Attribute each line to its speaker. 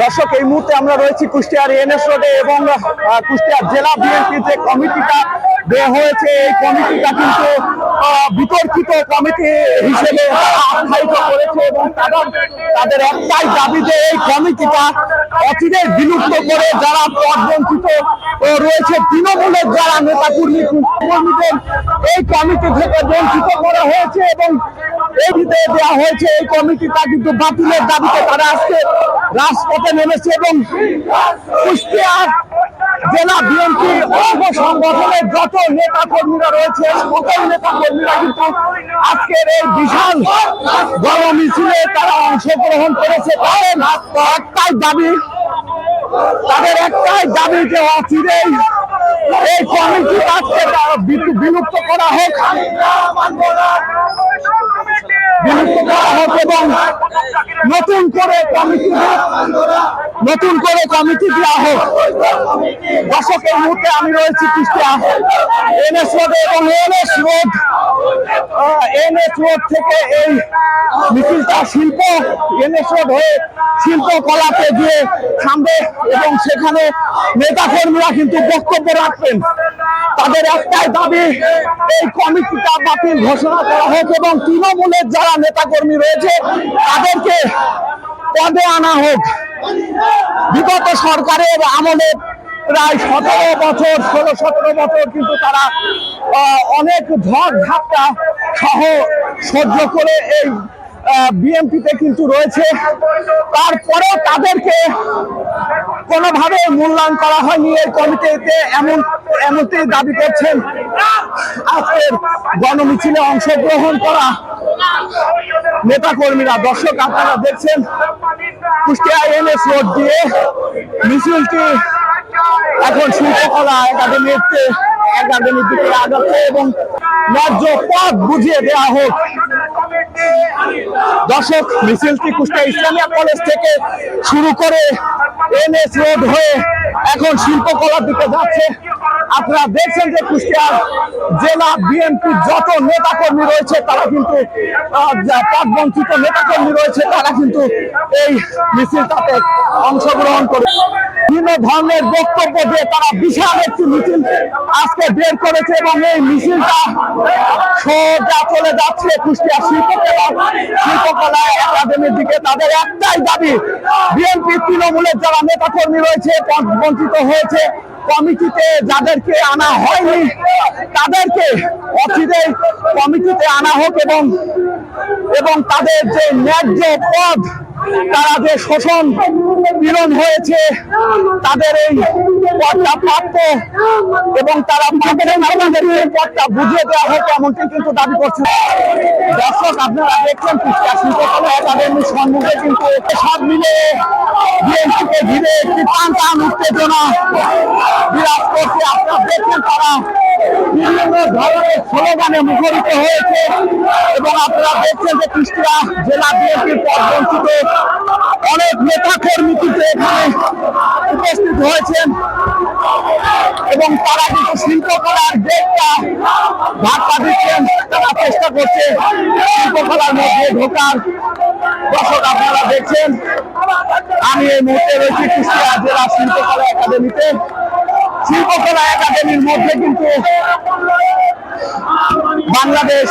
Speaker 1: দর্শক, এই মুহূর্তে আমরা রয়েছি কুষ্টিয়ার এনএস রোডে এবং কুষ্টিয়ার জেলা বিএনপি যে কমিটিটা দেওয়া হয়েছে, এই কমিটিটা কিন্তু বিতর্কিত কমিটি হিসেবে আখ্যায়িত করেছে এবং তাদের তাদের একটাই দাবি যে এই কমিটিটা অচিরে বিলুপ্ত করে যারা পদবঞ্চিত রয়েছে, তৃণমূলের যারা নেতা কর্মী কর্মীদের এই কমিটি থেকে বঞ্চিত করা হয়েছে এবং এই ভিতরে দেওয়া হয়েছে, এই কমিটিটা কিন্তু বাতিলের দাবিতে তারা আজকে রাজপথে নেমেছে এবং কুষ্টিয়ার জেলা বিএনপির অঙ্গ সংগঠনের যত নেতা কর্মীরা রয়েছে, সকল নেতা কর্মীরা কিন্তু আজকের এই বিশাল গণ মিছিলে তারা অংশগ্রহণ করেছে। তাদের একটাই দাবি, তাদের একটাই দাবি যে অচিরেই এই কমিটি আজকে বিলুপ্ত করা হোক। এবং নতুন করে কমিটি নতুন করে কমিটি দেওয়া হোক দর্শকের মুহূর্তে আমি রয়েছি এনএস এবং এনএস রোড এনএস রোড থেকে এই মিছিলটা শিল্প, এনএস রোড হয়ে শিল্পকলাতে গিয়ে থামবে এবং সেখানে নেতা কর্মীরা কিন্তু বক্তব্য রাখবেন। তাদের একটাই দাবি, এই কমিটিটা বাতিল ঘোষণা করা হোক এবং তৃণমূলের যারা নেতা কর্মী রয়েছে, তাদেরকে পদে আনা হোক। বিগত সরকারের আমলে প্রায় সতেরো বছর, ষোলো, সতেরো বছর কিন্তু তারা অনেক ঝড় ঝাপটা সহ সহ্য করে এই বিএমপিতে কিন্তু রয়েছে। তারপরেও তাদেরকে কোনোভাবে মূল্যায়ন করা হয়নি এই কমিটিতে, এমন এমনটি দাবি করছেন আজকের গণমিছিলে অংশগ্রহণ করা নেতা কর্মীরা দর্শক, আপনারা দেখছেন কুষ্টিয়া এনএস রোড দিয়ে মিছিলটি এখন শিল্পকলা একাডেমিতে একাডেমির দিকে এবং ন্যায্য পথ বুঝিয়ে দেওয়া হোক। দর্শক, মিছিলটি কুষ্টিয়া ইসলামিয়া কলেজ থেকে শুরু করে এনএস রোড হয়ে এখন শিল্পকলার দিকে যাচ্ছে। আপনারা দেখছেন যে কুষ্টিয়ার জেলা বিএনপি যত নেতা কর্মী রয়েছে, তারা কিন্তু যা- বঞ্চিত নেতা কর্মী রয়েছে, তারা কিন্তু এই মিছিলটাতে অংশগ্রহণ করে বিভিন্ন ধরনের বক্তব্য দিয়ে তারা বিশাল একটি মিছিল আজকে বের করেছে এবং এই মিছিলটা সোজা চলে যাচ্ছে কুষ্টিয়া শিল্পকলা শিল্পকলা একাডেমির দিকে। তাদের একটাই দাবি, বিএনপি তৃণমূলের যারা নেতা কর্মী রয়েছে বঞ্চিত হয়েছে, কমিটিতে যাদেরকে আনা হয়নি, তাদেরকে অচিরে কমিটিতে আনা হোক এবং এবং তাদের যে ন্যায্য পদ তারা যে শোষণ পীড়ন হয়েছে, তাদের এই পদটা প্রাপ্য এবং তারা পাবেন আমাদের এই পদটা বুঝিয়ে দেওয়া হোক এমনটি কিন্তু দাবি করছে দর্শক, আপনারা দেখছেন কুষ্টিয়া শিল্পকলা একাডেমির সম্মুখে কিন্তু সব মিলে বিএনপিকে ঘিরে একটি টান টান উত্তেজনা বিরাজ করছে। আপনারা দেখছেন তারা বিভিন্ন ধরনের স্লোগানে মুখরিত হয়েছে এবং আপনারা দেখছেন যে কুষ্টিয়া জেলা বিএনপির পদ বঞ্চিত অনেক নেতা কর্মী কিন্তু এখানে উপস্থিত হয়েছেন এবং তারা কিন্তু শিল্পকলার গেটটা ধাক্কা দিচ্ছেন, তারা চেষ্টা করছে শিল্পকলার মধ্যে ঢোকার। দর্শক, আপনারা দেখছেন, আমি এই মুহূর্তে রয়েছি কুষ্টিয়া জেলা শিল্পকলা একাডেমিতে। শিল্পকলা একাডেমির মধ্যে কিন্তু বাংলাদেশ